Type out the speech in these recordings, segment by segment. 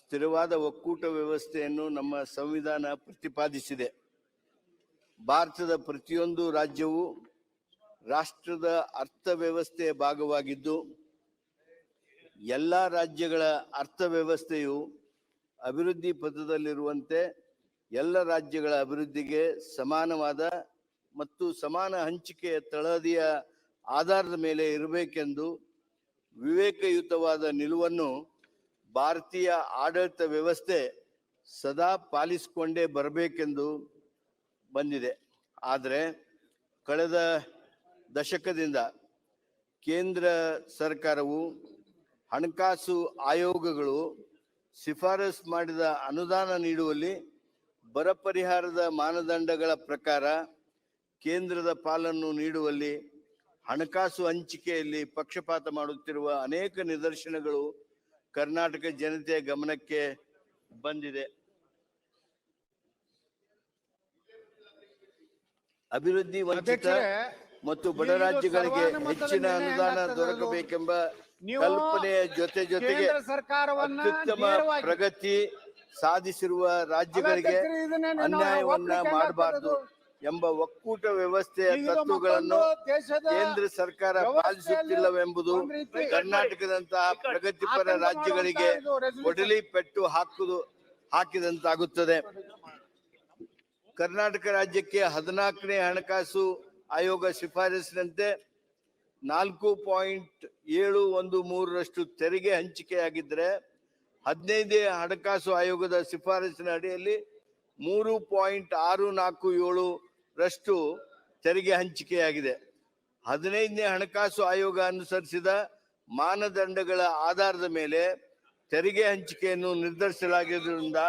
ಸ್ಥಿರವಾದ ಒಕ್ಕೂಟ ವ್ಯವಸ್ಥೆಯನ್ನು ನಮ್ಮ ಸಂವಿಧಾನ ಪ್ರತಿಪಾದಿಸಿದೆ. ಭಾರತದ ಪ್ರತಿಯೊಂದು ರಾಜ್ಯವು ರಾಷ್ಟ್ರದ ಅರ್ಥವ್ಯವಸ್ಥೆಯ ಭಾಗವಾಗಿದ್ದು, ಎಲ್ಲ ರಾಜ್ಯಗಳ ಅರ್ಥವ್ಯವಸ್ಥೆಯು ಅಭಿವೃದ್ಧಿ ಪಥದಲ್ಲಿರುವಂತೆ ಎಲ್ಲ ರಾಜ್ಯಗಳ ಅಭಿವೃದ್ಧಿಗೆ ಸಮಾನವಾದ ಮತ್ತು ಸಮಾನ ಹಂಚಿಕೆಯ ತಳಹದಿಯ ಆಧಾರದ ಮೇಲೆ ಇರಬೇಕೆಂದು ವಿವೇಕಯುತವಾದ ನಿಲುವನ್ನು ಭಾರತೀಯ ಆಡಳಿತ ವ್ಯವಸ್ಥೆ ಸದಾ ಪಾಲಿಸಿಕೊಂಡೇ ಬರಬೇಕೆಂದು ಬಂದಿದೆ. ಆದರೆ ಕಳೆದ ದಶಕದಿಂದ ಕೇಂದ್ರ ಸರ್ಕಾರವು ಹಣಕಾಸು ಆಯೋಗಗಳು ಶಿಫಾರಸ್ ಮಾಡಿದ ಅನುದಾನ ನೀಡುವಲ್ಲಿ ಬರ ಪರಿಹಾರದ ಮಾನದಂಡಗಳ ಪ್ರಕಾರ ಕೇಂದ್ರದ ಪಾಲನ್ನು ನೀಡುವಲ್ಲಿ ಹಣಕಾಸು ಹಂಚಿಕೆಯಲ್ಲಿ ಪಕ್ಷಪಾತ ಮಾಡುತ್ತಿರುವ ಅನೇಕ ನಿದರ್ಶನಗಳು ಕರ್ನಾಟಕ ಜನತೆಯ ಗಮನಕ್ಕೆ ಬಂದಿದೆ. ಅಭಿವೃದ್ಧಿ ವಂಚಿತ ಮತ್ತು ಬಡ ರಾಜ್ಯಗಳಿಗೆ ಹೆಚ್ಚಿನ ಅನುದಾನ. ದೊರಕಬೇಕೆಂಬ ಕಲ್ಪನೆಯ ಜೊತೆ ಜೊತೆಗೆ ಅತ್ಯುತ್ತಮ ಪ್ರಗತಿ ಸಾಧಿಸಿರುವ ರಾಜ್ಯಗಳಿಗೆ ಅನ್ಯಾಯವನ್ನ ಮಾಡಬಾರದು. ಎಂಬ ಒಕ್ಕೂಟ ವ್ಯವಸ್ಥೆಯ ತತ್ವಗಳನ್ನು ಕೇಂದ್ರ ಸರ್ಕಾರ ಪಾಲಿಸುತ್ತಿಲ್ಲವೆಂಬುದು ಕರ್ನಾಟಕದಂತಹ ಪ್ರಗತಿಪರ ರಾಜ್ಯಗಳಿಗೆ ಒಡಲಿ ಪೆಟ್ಟು ಹಾಕುದು ಹಾಕಿದಂತಾಗುತ್ತದೆ. ಕರ್ನಾಟಕ ರಾಜ್ಯಕ್ಕೆ ಹದಿನಾಲ್ಕನೇ ಹಣಕಾಸು ಆಯೋಗ ಶಿಫಾರಸಿನಂತೆ ನಾಲ್ಕು ಪಾಯಿಂಟ್ ಏಳು ಒಂದು ಮೂರರಷ್ಟು ತೆರಿಗೆ ಹಂಚಿಕೆಯಾಗಿದ್ದರೆ ಹದಿನೈದೇ ಹಣಕಾಸು ಆಯೋಗದ ಶಿಫಾರಸಿನ ಅಡಿಯಲ್ಲಿ ಮೂರು ಪಾಯಿಂಟ್ ಆರು ನಾಲ್ಕು ಏಳು ರಷ್ಟು ತೆರಿಗೆ ಹಂಚಿಕೆಯಾಗಿದೆ. ಹದಿನೈದನೇ ಹಣಕಾಸು ಆಯೋಗ ಅನುಸರಿಸಿದ ಮಾನದಂಡಗಳ ಆಧಾರದ ಮೇಲೆ ತೆರಿಗೆ ಹಂಚಿಕೆಯನ್ನು ನಿರ್ಧರಿಸಲಾಗಿರುವುದರಿಂದ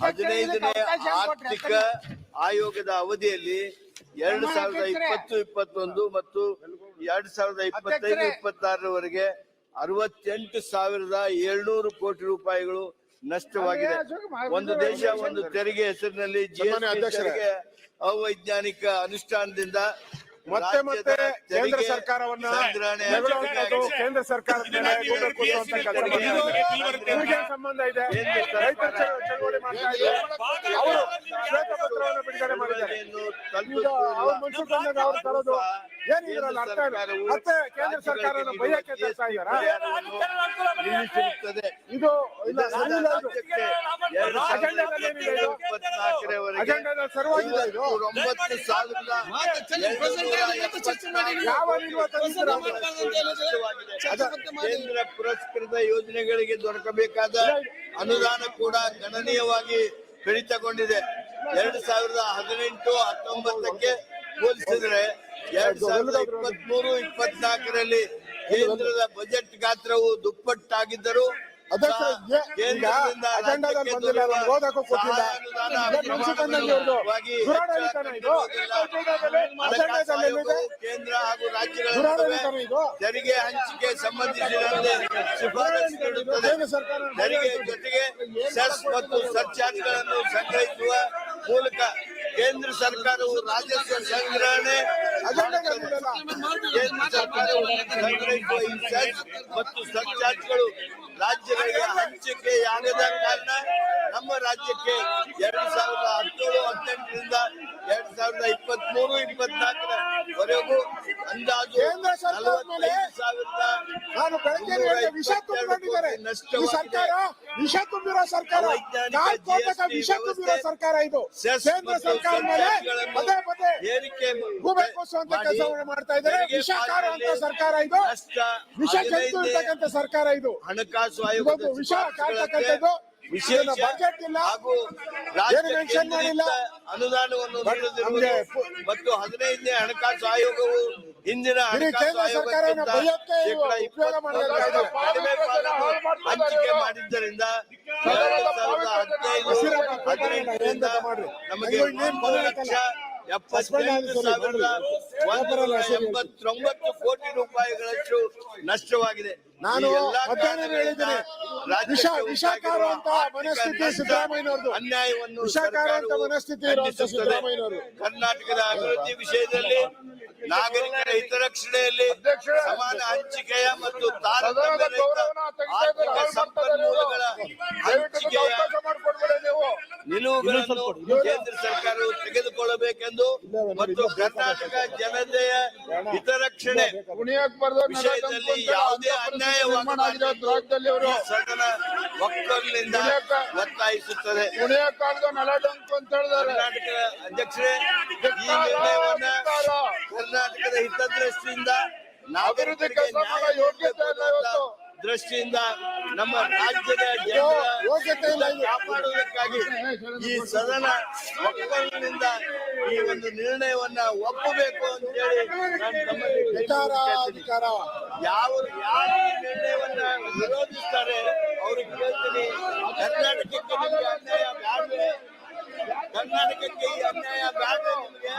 ಹದಿನೈದನೇ ಆರ್ಥಿಕ ಆಯೋಗದ ಅವಧಿಯಲ್ಲಿ ಎರಡ್ ಸಾವಿರದ. ಇಪ್ಪತ್ತು ಇಪ್ಪತ್ತೊಂದು ಮತ್ತು ಎರಡ್ ಸಾವಿರದ ಇಪ್ಪತ್ತೈದು ಇಪ್ಪತ್ತಾರರವರೆಗೆ ಅರವತ್ತೆಂಟು ಸಾವಿರದ ಏಳ್ನೂರು ಕೋಟಿ ರೂಪಾಯಿಗಳು ನಷ್ಟವಾಗಿದೆ. ಒಂದು ದೇಶ ಒಂದು ತೆರಿಗೆ ಹೆಸರಿನಲ್ಲಿ ತೆರಿಗೆ ಅವೈಜ್ಞಾನಿಕ ಅನುಷ್ಠಾನದಿಂದ ಮತ್ತೆ ಮತ್ತೆ ಕೇಂದ್ರ ಸರ್ಕಾರವನ್ನ ಸಂಗ್ರಹಣೆ ಕೇಂದ್ರ ಸರ್ಕಾರ ಸಂಬಂಧ ಇದೆ. ರೈತರ ಚಳ- ಚಳವಳಿ ಮಾಡ್ತಾ ಇದ್ದಾರೆ. ಅವರು ಶ್ವೇತಪತ್ರವನ್ನು ಬಿಡುಗಡೆ ಮಾಡಿದ್ದಾರೆ. ಈಗ ಅವ್ರ ಬಂದಾಗ ಅವ್ರು ತರೋದು ಏನ್ ಇದ್ರಲ್ಲಿ ಅರ್ಥ ಇಲ್ಲ. ಮತ್ತೆ ಕೇಂದ್ರ ಸರ್ಕಾರ ಬೈಯಕ್ಕೆ ಇದು ಇಲ್ಲ ಅಜೆಂಡಾದಲ್ಲಿ ಏನಿದೆ ಇದು? ಇಪ್ಪತ್ನಾಲ್ಕರವರೆಗೆ ಸರ್ವಾಗಿಲ್ಲ ಇದು? ಒಂಬತ್ತು ಸಾವಿರದ ಯಾವ ನಿಲ್ವ? ಕೇಂದ್ರ ಪುರಸ್ಕೃತ ಯೋಜನೆಗಳಿಗೆ ದೊರಕಬೇಕಾದ ಅನುದಾನ ಕೂಡ ಗಣನೀಯವಾಗಿ ಕಡಿತಗೊಂಡಿದೆ. ಎರಡ್ ಸಾವಿರದ ಹದಿನೆಂಟು ಹತ್ತೊಂಬತ್ತಕ್ಕೆ ಹೋಲಿಸಿದ್ರೆ ಎರಡ್ ಸಾವಿರದ ಇಪ್ಪತ್ಮೂರು ಇಪ್ಪತ್ನಾಲ್ಕರಲ್ಲಿ ಕೇಂದ್ರದ ಬಜೆಟ್ ಗಾತ್ರವು ದುಪ್ಪಟ್ಟಾಗಿದ್ದರು ಕೇಂದ್ರ ಹಾಗೂ ರಾಜ್ಯಗಳ ತೆರಿಗೆ ಹಂಚಿಕೆ ಸಂಬಂಧಿಸಿದಂತೆ ಶಿಫಾರಸು ನೀಡುತ್ತದೆ. ತೆರಿಗೆ ಜೊತೆಗೆ ಸೆಸ್ ಮತ್ತು ಸರ್ಚಾರ್ಜ್ಗಳನ್ನು ಸಂಗ್ರಹಿಸುವ ಮೂಲಕ ಕೇಂದ್ರ ಸರ್ಕಾರವು ರಾಜಸ್ವ ಸಂಗ್ರಹಣೆ ಮತ್ತು ಸರ್ಚಾರ್ಜ್ಗಳು ರಾಜ್ಯಗಳಿಗೆ ಹಂಚಿಕೆಯಾಗದ ಕಾರಣ ನಮ್ಮ ರಾಜ್ಯಕ್ಕೆ ಎರಡ್ ಸಾವಿರದ ಹದಿನೇಳು ಹದಿನೆಂಟರಿಂದ ಎರಡ್ ಸಾವಿರದ ಇಪ್ಪತ್ತ್ ಮೂರು ಇಪ್ಪತ್ನಾಲ್ಕರವರೆಗೂ ಅಂದಾಜು ಸಾವಿರ ನಲವತ್ತೈದು ನಾನು ಬೆಳಗ್ಗೆ ವಿಷ ತುಂಬಿಕೊಂಡಿದ್ದಾರೆ. ಈ ಸರ್ಕಾರ ವಿಷ ತುಂಬಿರೋ ಸರ್ಕಾರ ವಿಷ ತುಂಬಿರೋ ಸರ್ಕಾರ ಇದು. ಕೇಂದ್ರ ಸರ್ಕಾರ ಮೇಲೆ ಪದೇ ಪದೇ ಏರಿಕೆ ಅಂತ ಕೆಲಸವನ್ನು ಮಾಡ್ತಾ ಇದ್ದಾರೆ. ವಿಷಕಾರ ಅಂತ ಸರ್ಕಾರ ಇದು. ವಿಷ ಹದಿನೈದನೇ ಇರ್ತಕ್ಕಂಥ ಸರ್ಕಾರ ಇದು. ಹಣಕಾಸು ವಿಷ ಕಾರಣ ಕಾಡ್ತಕ್ಕಂಥದ್ದು ವಿಶೇಷ ಬಜೆಟ್ ಇಲ್ಲ. ಹಾಗೂ. ಅನುದಾನವನ್ನು ನೀಡದಿರುವುದು ಮತ್ತು ಹದಿನೈದನೇ ಹಣಕಾಸು ಆಯೋಗವು ಹಿಂದಿನ ಇಡೀ ಹಣಕಾಸು ಆಯೋಗಕ್ಕಿಂತ ಶೇಕಡ ಹಂಚಿಕೆ ಮಾಡಿದ್ದರಿಂದ ಎರಡು ಸಾವಿರದ ಹದಿನೈದು ಹದಿನೆಂಟರಿಂದ. ನಮಗೆ ಒಂದು ಲಕ್ಷ ಎಪ್ಪತ್ತೆಂಟು ಸಾವಿರದ ಎಂಬತ್ತೊಂಬತ್ತು ಕೋಟಿ ರೂಪಾಯಿಗಳಷ್ಟು ನಷ್ಟವಾಗಿದೆ. ನಾನು ಮಧ್ಯಾಹ್ನ ಹೇಳಿದ್ದೀನಿ. ವಿಷ- ವಿಷಕಾರು ಅಂತ ಉಂಟಾಗಿರುವ ಮನಸ್ಥಿತಿ ಸಿದ್ದರಾಮಯ್ಯನವರು. ಅನ್ಯಾಯವನ್ನು ವಿಷಾಕಾರವಂತ ಅಂತ ಮನಸ್ಥಿತಿ. ಸಿದ್ದರಾಮಯ್ಯನವರು. ಕರ್ನಾಟಕದ ಅಭಿವೃದ್ಧಿ ವಿಷಯದಲ್ಲಿ ನಾಗರಿಕರ ಹಿತರಕ್ಷಣೆಯಲ್ಲಿ ಸಮಾನ ಹಂಚಿಕೆಯ ಮತ್ತು ತಾರತಮ್ಯ ಆರ್ಥಿಕ ಸಂಪನ್ಮೂಲಗಳ ಹಂಚಿಕೆಯ ನಿಲುವುಗಳನ್ನು ಕೇಂದ್ರ ಸರ್ಕಾರವು ತೆಗೆದುಕೊಳ್ಳಬೇಕೆಂದು ಮತ್ತು ಕರ್ನಾಟಕ ಜನತೆಯ ಹಿತರಕ್ಷಣೆ ವಿಷಯದಲ್ಲಿ ಯಾವುದೇ ಈ ಸದನ ಒಕ್ಕಲಿನಿಂದ ಒತ್ತಾಯಿಸುತ್ತದೆ. ಕರ್ನಾಟಕದ ಅಧ್ಯಕ್ಷರೇ ಈ ನಿರ್ಣಯವನ್ನ ಕರ್ನಾಟಕದ ಹಿತದೃಷ್ಟಿಯಿಂದ ನಾಗರಿಕರಿಗೆ ನ್ಯಾಯ ಯೋಗ್ಯತೆ ಇಲ್ಲ ಇವತ್ತು. ದೃಷ್ಟಿಯಿಂದ ನಮ್ಮ ರಾಜ್ಯದ ಜನರ. ಕಾಪಾಡುವುದಕ್ಕಾಗಿ ಈ ಸದನ ಒಕ್ಕಲಿನಿಂದ ಈ ಒಂದು ನಿರ್ಣಯವನ್ನ ಒಪ್ಪಬೇಕು ಅಂತ ಹೇಳಿ ನಾನು ತಮ್ಮಲ್ಲಿ ಕೇಳ್ತೀನಿ. ಯಾವ ಯಾವ ನಿರ್ಣಯವನ್ನ ವಿರೋಧಿಸ್ತಾರೆ ಅವ್ರಿಗೆ ಕೇಳ್ತೀನಿ ಕರ್ನಾಟಕಕ್ಕೆ ನಿಮ್ಗೆ ಅನ್ಯಾಯ ಬ್ಯಾಡ್ವೆ ಕರ್ನಾಟಕಕ್ಕೆ ಈ ಅನ್ಯಾಯ ಬ್ಯಾಡ್ವೆ ನಿಮ್ಗೆ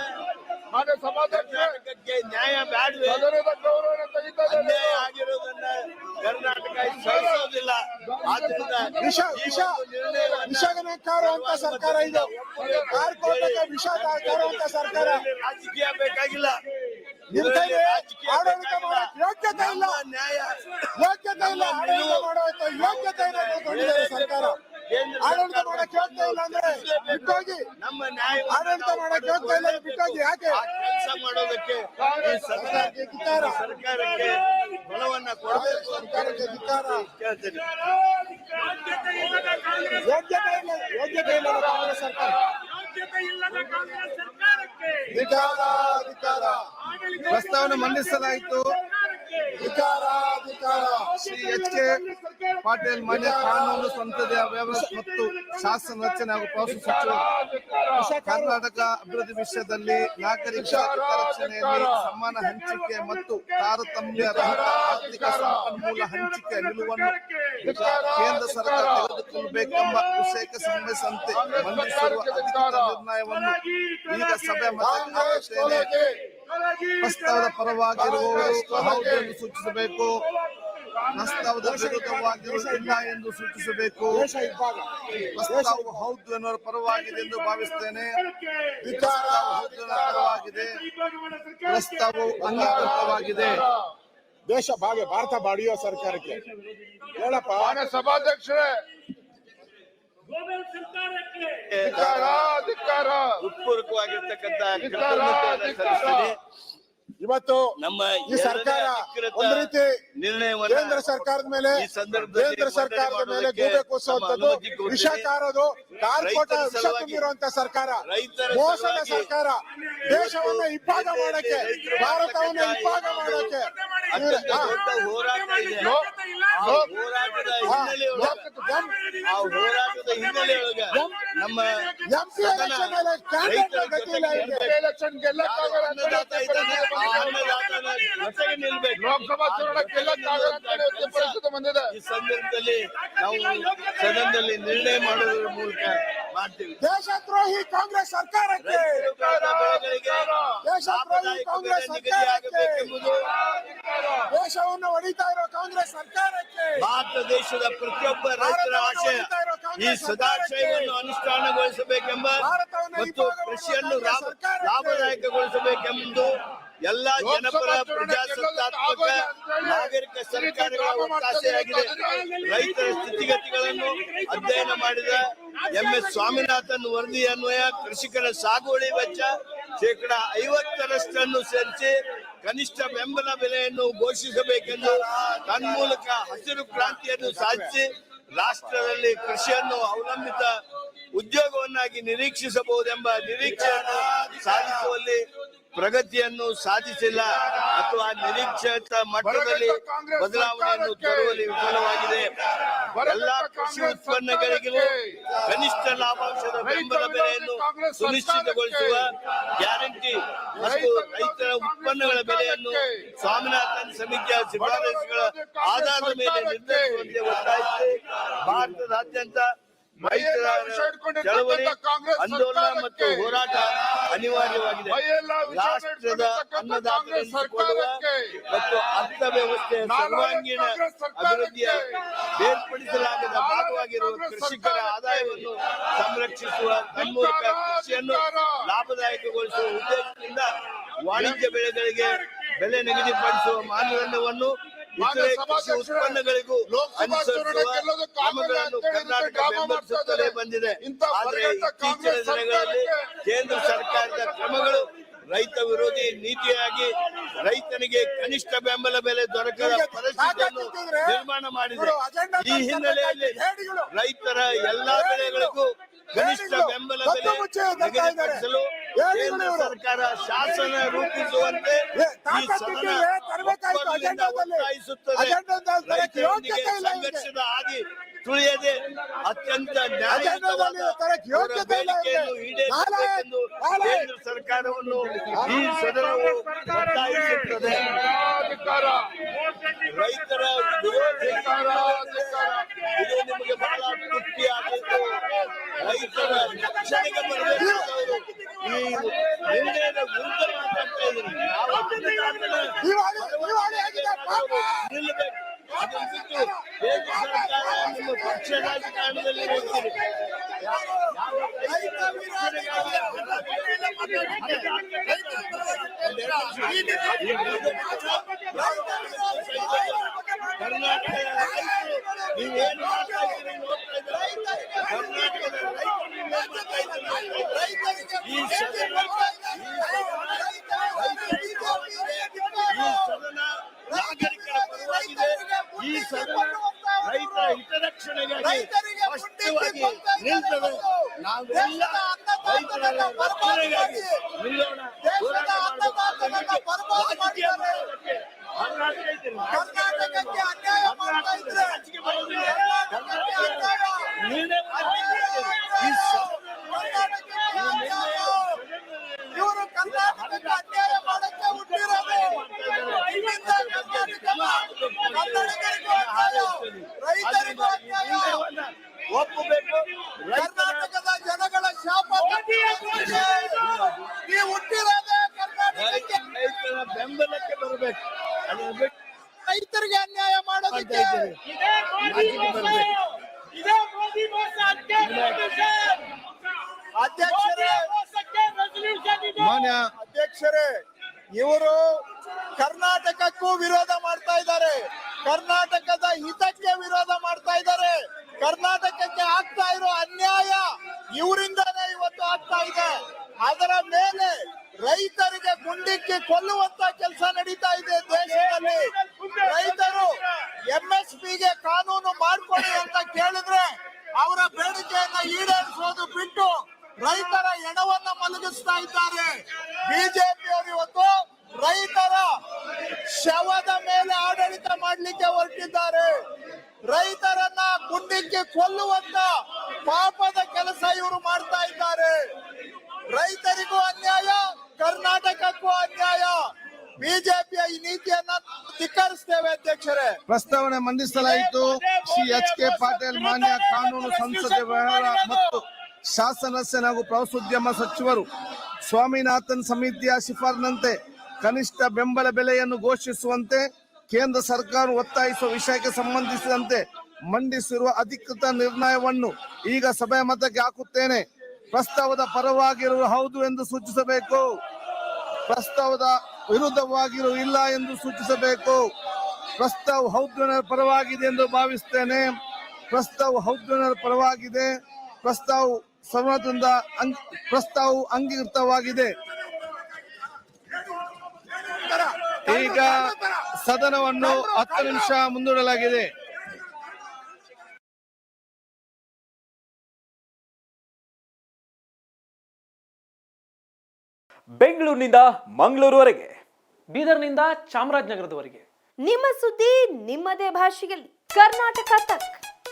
ಕರ್ನಾಟಕಕ್ಕೆ ನ್ಯಾಯ ಬ್ಯಾಡ್ವೆ ಅನ್ಯಾಯ ಆಗಿರೋದನ್ನ ಕರ್ನಾಟಕ ಸಹಿಸೋದಿಲ್ಲ ಆದ್ರಿಂದ ವಿಷ ಈ ವಿಷ ಒಂದು ನಿರ್ಣಯವನ್ನ ವಿಷಗನಕಾರು ಅಂತ ಸರ್ಕಾರ ಇದು ಕಾರ್ಕೋಟಕ ವಿಷ ಕಾರುವಂತ ಸರ್ಕಾರ ರಾಜಕೀಯ ಬೇಕಾಗಿಲ್ಲ ನಿಮ್ ಕೈಲಿ ರಾಜಕೀಯ ಆಡಳಿತ ಬೇಕಾಗಿಲ್ಲ. ಮಾಡಕ್ ಯೋಗ್ಯತೆ ಇಲ್ಲ. ನ್ಯಾಯ. ಯೋಗ್ಯತೆ ಇಲ್ಲ. ಆಡಳಿತ ಮಾಡುವಂತ ಯೋಗ್ಯತೆ ಇಲ್ಲ ಅಂತ ತಗೊಂಡಿದ್ದಾರೆ ಸರ್ಕಾರ. ಆಡಳಿತ ಮಾಡಕ್ ಯೋಗ್ಯತೆ ಇಲ್ಲ ಅಂದ್ರೆ ಬಿಟ್ಟೋಗಿ. ನಮ್ಮ ನ್ಯಾಯ ಆಡಳಿತ ಮಾಡಕ್ ಯೋಗ್ಯತೆ ಇಲ್ಲ ಬಿಟ್ಟೋಗಿ ಯಾಕೆ? ಕೆಲಸ ಮಾಡೋದಕ್ಕೆ ಸರ್ಕಾರಕ್ಕೆ. ಸರ್ಕಾರಕ್ಕೆ ಬಲವನ್ನ ಕೊಡಬೇಕು ಸರ್ಕಾರಕ್ಕೆ ಧಿಕಾರ ಯೋಗ್ಯತೆ ಇಲ್ಲ. ಯೋಗ್ಯತೆ ಇಲ್ಲ ಕಾಂಗ್ರೆಸ್ ಸರ್ಕಾರ. ವಿಚಾರ ವಿಚಾರ ಪ್ರಸ್ತಾವನೆ ಮಂಡಿಸಲಾಯಿತು. ಶ್ರೀ ಎಚ್ ಕೆ ಪಾಟೀಲ್ ಮನೆ ಕಾನೂನು ಸಂಸದೀಯ ವ್ಯವಸ್ಥೆ ಮತ್ತು ಶಾಸನ ರಚನೆ ಹಾಗೂ ಪ್ರವಾಸ ಸಚಿವರು ಕರ್ನಾಟಕ ಅಭಿವೃದ್ಧಿ ವಿಷಯದಲ್ಲಿ ನಾಗರಿಕ ಹಿತರಕ್ಷಣೆಯಲ್ಲಿ ಸಮಾನ ಹಂಚಿಕೆ ಮತ್ತು ತಾರತಮ್ಯ ರಹಿತ ಆರ್ಥಿಕ ಸಂಪನ್ಮೂಲ ಹಂಚಿಕೆ ನಿಲುವನ್ನು ಕೇಂದ್ರ ಸರ್ಕಾರ ತೆಗೆದುಕೊಳ್ಳಬೇಕೆಂಬ ವಿಷಯಕ್ಕೆ ಸಂಬಂಧಿಸಿದಂತೆ ಮಂಡಿಸಿರುವ ಅಧಿಕೃತ ನಿರ್ಣಯವನ್ನು ಈಗ ಸಭೆ ಹಾಕುತ್ತೇನೆ. ಪ್ರಸ್ತಾವದ ಪರವಾಗಿರುವವರು ಹೌದು ಎಂದು ಸೂಚಿಸಬೇಕು? ಪ್ರಸ್ತಾವದ ವಿರುದ್ಧವಾಗಿರುವುದಿಲ್ಲ ಎಂದು ಸೂಚಿಸಬೇಕು. ಹೌದು ಎನ್ನುವ ಪರವಾಗಿದೆ ಎಂದು ಭಾವಿಸ್ತೇನೆ ಧಿಕ್ಕಾರ ಹೌದು ಪರವಾಗಿದೆ. ಪ್ರಸ್ತಾವವು ಅಂಗೀಕೃತವಾಗಿದೆ. ದೇಶ ಭಾಗ ಭಾರತ ಬಾಡಿಯೋ ಸರ್ಕಾರಕ್ಕೆ. ಹೇಳಪ್ಪ. ಸಭಾಧ್ಯಕ್ಷರೇ. ಧಿಕ್ಕಾರ ಧಿಕ್ಕಾರ ಇವತ್ತು ನಮ್ಮ ಈ ಸರ್ಕಾರ ಒಂದ್ ರೀತಿ ನಿರ್ಣಯವನ್ನ ಕೇಂದ್ರ ಸರ್ಕಾರದ ಮೇಲೆ ಕೇಂದ್ರ ಸರ್ಕಾರದ ಮೇಲೆ ಗೂಬೆ ಕೂಸುವಂತದ್ದು ವಿಷ ಕಾರೋದು ಕಾರ್ಕೋಟ ವಿಷ ತುಂಬಿರುವಂತ ಸರ್ಕಾರ. ಮೋಸದ ಸರ್ಕಾರ. ದೇಶವನ್ನ ಇಬ್ಬಾಗ ಮಾಡಕ್ಕೆ ಭಾರತವನ್ನ ಇಬ್ಬಾಗ ಮಾಡಕ್ಕೆ. ಹೋರಾಟ ಹೋರಾಟದ ನಮ್ಮ ಎಲೆಕ್ಷನ್ ಲೋಕಸಭಾ ಪರಿಸ್ಥಿತಿ ಬಂದಿದೆ. ಈ ಸಂದರ್ಭದಲ್ಲಿ ನಾವು ಸದನದಲ್ಲಿ ನಿರ್ಣಯ ಮಾಡೋದ್ರ ಮೂಲಕ ಮಾಡ್ತೀವಿ. ದೇಶದ್ರೋಹಿ ಕಾಂಗ್ರೆಸ್ ಸರ್ಕಾರಕ್ಕೆ. ದೇಶದ್ರೋಹಿ ಕಾಂಗ್ರೆಸ್ ಸರ್ಕಾರಕ್ಕೆ. ದೇಶವನ್ನು ಹೊಡಿತಾ ಇರೋ ಕಾಂಗ್ರೆಸ್ ಸರ್ಕಾರಕ್ಕೆ ಭಾರತ ದೇಶದ ಪ್ರತಿಯೊಬ್ಬ ರೈತರ ಆಶಯ ಈ ಸದಾಶಯವನ್ನು ಅನುಷ್ಠಾನಗೊಳಿಸಬೇಕೆಂಬ ಮತ್ತು ಕೃಷಿಯನ್ನು ಲಾಭ ಲಾಭದಾಯಕಗೊಳಿಸಬೇಕೆಂಬುದು ಎಲ್ಲಾ ಜನಪರ ಪ್ರಜಾಸತ್ತಾತ್ಮಕ ನಾಗರಿಕ ಸರ್ಕಾರಗಳ ಒತ್ತಾಸೆಯಾಗಿದೆ ರೈತರ ಸ್ಥಿತಿಗತಿಗಳನ್ನು ಅಧ್ಯಯನ ಮಾಡಿದ ಎಂ ಎಸ್ ಸ್ವಾಮಿನಾಥನ್ ವರದಿ ಅನ್ವಯ ಕೃಷಿಕರ ಸಾಗುವಳಿ ವೆಚ್ಚ ಶೇಕಡ ಐವತ್ತರಷ್ಟನ್ನು ಸೇರಿಸಿ ಕನಿಷ್ಠ ಬೆಂಬಲ ಬೆಲೆಯನ್ನು ಘೋಷಿಸಬೇಕೆಂದು ತನ್ಮೂಲಕ ಹಸಿರು ಕ್ರಾಂತಿಯನ್ನು ಸಾಧಿಸಿ ರಾಷ್ಟ್ರದಲ್ಲಿ ಕೃಷಿಯನ್ನು ಅವಲಂಬಿತ ಉದ್ಯೋಗವನ್ನಾಗಿ ನಿರೀಕ್ಷಿಸಬಹುದೆಂಬ ನಿರೀಕ್ಷೆಯನ್ನು ಸಾಧಿಸುವಲ್ಲಿ ಪ್ರಗತಿಯನ್ನು ಸಾಧಿಸಿಲ್ಲ ಅಥವಾ ನಿರೀಕ್ಷಿತ ಮಟ್ಟದಲ್ಲಿ ಬದಲಾವಣೆಯನ್ನು ತರುವಲ್ಲಿ ವಿಫಲವಾಗಿದೆ. ಎಲ್ಲಾ ಕೃಷಿ ಉತ್ಪನ್ನಗಳಿಗೂ ಕನಿಷ್ಠ ಲಾಭಾಂಶದ ಬೆಂಬಲ ಬೆಲೆಯನ್ನು ಸುನಿಶ್ಚಿತಗೊಳಿಸುವ ಗ್ಯಾರಂಟಿ ಮತ್ತು ರೈತರ ಉತ್ಪನ್ನಗಳ ಬೆಲೆಯನ್ನು ಸ್ವಾಮಿನಾಥನ್ ಸಮಿತಿಯ ಶಿಫಾರಸುಗಳ ಆಧಾರದ ಮೇಲೆ ನಿರ್ಧರಿಸುವಂತೆ ಒತ್ತಾಯಿಸಿ ಭಾರತದಾದ್ಯಂತ ವಿಷ ಚಳವಳಿ ಆಂದೋಲನ ಮತ್ತು ಹೋರಾಟ ಅನಿವಾರ್ಯವಾಗಿದೆ. ರಾಷ್ಟ್ರದ ಸರ್ಕಾರಕ್ಕೆ ಮತ್ತು ಅರ್ಥವ್ಯವಸ್ಥೆ ಸರ್ವಾಂಗೀಣ ಅಭಿವೃದ್ಧಿಯ ಬೇರ್ಪಡಿಸಲಾಗದ ಭಾಗವಾಗಿರುವ ಕೃಷಿಕರ ಆದಾಯವನ್ನು ಸಂರಕ್ಷಿಸುವ ತನ್ಮೂಲಕ ಕೃಷಿಯನ್ನು ಲಾಭದಾಯಕಗೊಳಿಸುವ ಉದ್ದೇಶದಿಂದ ವಾಣಿಜ್ಯ ಬೆಳೆಗಳಿಗೆ ಬೆಲೆ ನಿಗದಿಪಡಿಸುವ ಮಾನದಂಡವನ್ನು ಇತರೆ ಕೃಷಿ ಉತ್ಪನ್ನಗಳಿಗೂ ಡ್ರಾಮಾ ಬಂದಿದೆ. ಆದರೆ ಇತ್ತೀಚಿನ ದಿನಗಳಲ್ಲಿ ಕೇಂದ್ರ ಸರ್ಕಾರದ ಕ್ರಮಗಳು ರೈತ ವಿರೋಧಿ ನೀತಿಯಾಗಿ ರೈತನಿಗೆ ಕನಿಷ್ಠ ಬೆಂಬಲ ಬೆಲೆ ದೊರಕದ ಪರಿಸ್ಥಿತಿಯನ್ನು ನಿರ್ಮಾಣ ಮಾಡಿದೆ. ಈ ಹಿನ್ನೆಲೆಯಲ್ಲಿ ರೈತರ ಎಲ್ಲಾ ಬೆಳೆಗಳಿಗೂ ಕನಿಷ್ಠ ಬೆಂಬಲ ಬೆಲೆ ನಿಗದಿಪಡಿಸಲು ಕೇಂದ್ರ ಸರ್ಕಾರ ಶಾಸನ ರೂಪಿಸುವಂತೆ ಸಂಘರ್ಷದ ಹಾದಿ ತುಳಿಯದೆ ಅತ್ಯಂತ ಈಡೇರಿಸಬೇಕೆಂದು ಕೇಂದ್ರ ಸರ್ಕಾರವನ್ನು ಈ ಸದನವು ಒತ್ತಾಯಿಸುತ್ತದೆ. ರೈತರ ಇದು ನಿಮಗೆ ಬಹಳ ತೃಪ್ತಿಯಾಗಿದ್ದು ರೈತರ ರಕ್ಷಣೆಗೆ ಬರಬೇಕಾದವರು. ಅದನ್ನು ಬಿಟ್ಟು ಸರ್ಕಾರ ನಿಮ್ಮ ಪಕ್ಷ ರಾಜಕಾರಣದಲ್ಲಿ ಹೋಗ್ತೀರಿ? ಯಾವ ರೈತ ಕರ್ನಾಟಕದ ರೈತರು ನೀವೇನು ಮಾಡ್ತಾ ಇದ್ದೀರಿ ನೋಡ್ತಾ ಇದ್ದಾರೆ ಕರ್ನಾಟಕದ ರೈತರು ನೀವೇನ್ ಮಾಡ್ತಾ ಇದ್ದೀರಿ ನೋಡ್ತಾ ಇದ್ದಾರೆ. ಈ ಸದನ ಈ ಸದನ ನಾಗರಿಕರ ಪರವಾಗಿದೆ ಈ ಸದನ ರೈತರ ಹಿತರಕ್ಷಣೆಗಾಗಿ ಸ್ಪಷ್ಟವಾಗಿ ನಿಲ್ತದೆ ನಾವೆಲ್ಲ ರೈತರ ರಕ್ಷಣೆಗಾಗಿ ನಿಲ್ಲೋಣ ಹೋರಾಟ ಮಾಡಬೇಕು. ರಾಜಕೀಯ ಮಾಡೋದಕ್ಕೆ ಕರ್ನಾಟಕ ಇದ್ದೀರಿ. ಕರ್ನಾಟಕಕ್ಕೆ ಅನ್ಯಾಯ ಮಾಡ್ತಾ ಇದ್ರೆ ಇವರು ಕರ್ನಾಟಕಕ್ಕೆ ಅನ್ಯಾಯ ಮಾಡಕ್ಕೆ ಹುಟ್ಟಿರೋದು ಇಲ್ಲಿಂದ ಕರ್ನಾಟಕ ಕನ್ನಡಿಗರಿಗೂ ಅನ್ಯಾಯ ರೈತರಿಗೂ ಕರ್ನಾಟಕದ ಹಿತಕ್ಕೆ ವಿರೋಧ ಮಾಡ್ತಾ ಇದ್ದಾರೆ. ಕರ್ನಾಟಕಕ್ಕೆ ಆಗ್ತಾ ಇರೋ ಅನ್ಯಾಯ ಇವರಿಂದಾನೇ ಇವತ್ತು ಆಗ್ತಾ ಇದೆ. ಅದರ ಮೇಲೆ ರೈತರಿಗೆ ಗುಂಡಿಕ್ಕಿ ಕೊಲ್ಲುವಂತ ಕೆಲಸ ನಡೀತಾ ಇದೆ ದೇಶದಲ್ಲಿ. ರೈತರು ಎಂ ಎಸ್ ಪಿಗೆ ಕಾನೂನು ಮಾಡ್ಕೊಡಿ ಅಂತ ಕೇಳಿದ್ರೆ ಅವರ ಬೇಡಿಕೆಯನ್ನ ಈಡೇರಿಸೋದು ಬಿಟ್ಟು ರೈತರ ಎಣವನ್ನ ಮಲಗಿಸ್ತಾ ಇದ್ದಾರೆ. ಬಿಜೆಪಿ ಅವರು ಇವತ್ತು ರೈತರ ಶವದ ಮೇಲೆ ಆಡಳಿತ ಮಾಡಲಿಕ್ಕೆ ಹೊರಟಿದ್ದಾರೆ. ರೈತರನ್ನ ಗುಂಡಿಕ್ಕಿ ಕೊಲ್ಲುವಂತ ಪಾಪದ ಕೆಲಸ ಇವರು ಮಾಡ್ತಾ ಇದ್ದಾರೆ. ರೈತರಿಗೂ ಅನ್ಯಾಯ, ಕರ್ನಾಟಕಕ್ಕೂ ಅನ್ಯಾಯ. ಬಿಜೆಪಿಯ ಈ ನೀತಿಯನ್ನ ಧಿಕ್ಕರಿಸ್ತೇವೆ ಅಧ್ಯಕ್ಷರೇ. ಪ್ರಸ್ತಾವನೆ ಮಂಡಿಸಲಾಯಿತು. ಶ್ರೀ ಎಚ್ ಕೆ ಪಾಟೀಲ್ ಮಾನ್ಯ ಕಾನೂನು ಸಂಸದೀಯ ವ್ಯವಹಾರ ಮತ್ತು ಶಾಸನ ಹಾಗೂ ಪ್ರವಾಸೋದ್ಯಮ ಸಚಿವರು ಸ್ವಾಮಿನಾಥನ್ ಸಮಿತಿಯ ಶಿಫಾರನಂತೆ ಕನಿಷ್ಠ ಬೆಂಬಲ ಬೆಲೆಯನ್ನು ಘೋಷಿಸುವಂತೆ ಕೇಂದ್ರ ಸರ್ಕಾರ ಒತ್ತಾಯಿಸುವ ವಿಷಯಕ್ಕೆ ಸಂಬಂಧಿಸಿದಂತೆ ಮಂಡಿಸಿರುವ ಅಧಿಕೃತ ನಿರ್ಣಯವನ್ನು ಈಗ ಸಭೆ ಮತಕ್ಕೆ ಹಾಕುತ್ತೇನೆ. ಪ್ರಸ್ತಾವದ ಪರವಾಗಿರುವ ಹೌದು ಎಂದು ಸೂಚಿಸಬೇಕು. ಪ್ರಸ್ತಾವದ ವಿರುದ್ಧವಾಗಿರುವ ಇಲ್ಲ ಎಂದು ಸೂಚಿಸಬೇಕು. ಪ್ರಸ್ತಾವ ಹೌದು ಪರವಾಗಿದೆ ಎಂದು ಭಾವಿಸುತ್ತೇನೆ. ಪ್ರಸ್ತಾವ ಹೌದು ಪರವಾಗಿದೆ. ಪ್ರಸ್ತಾವ ಸರ್ವದಿಂದ ಪ್ರಸ್ತಾವ ಅಂಗೀಕೃತವಾಗಿದೆ. ಈಗ ಸದನವನ್ನು ಹತ್ತು ನಿಮಿಷ ಮುಂದೂಡಲಾಗಿದೆ. ಬೆಂಗಳೂರಿನಿಂದ ಮಂಗಳೂರುವರೆಗೆ ಬೀದರ್ನಿಂದ ಚಾಮರಾಜನಗರದವರೆಗೆ. ನಿಮ್ಮ ಸುದ್ದಿ ನಿಮ್ಮದೇ ಭಾಷೆಯಲ್ಲಿ. ಕರ್ನಾಟಕ ತಕ್.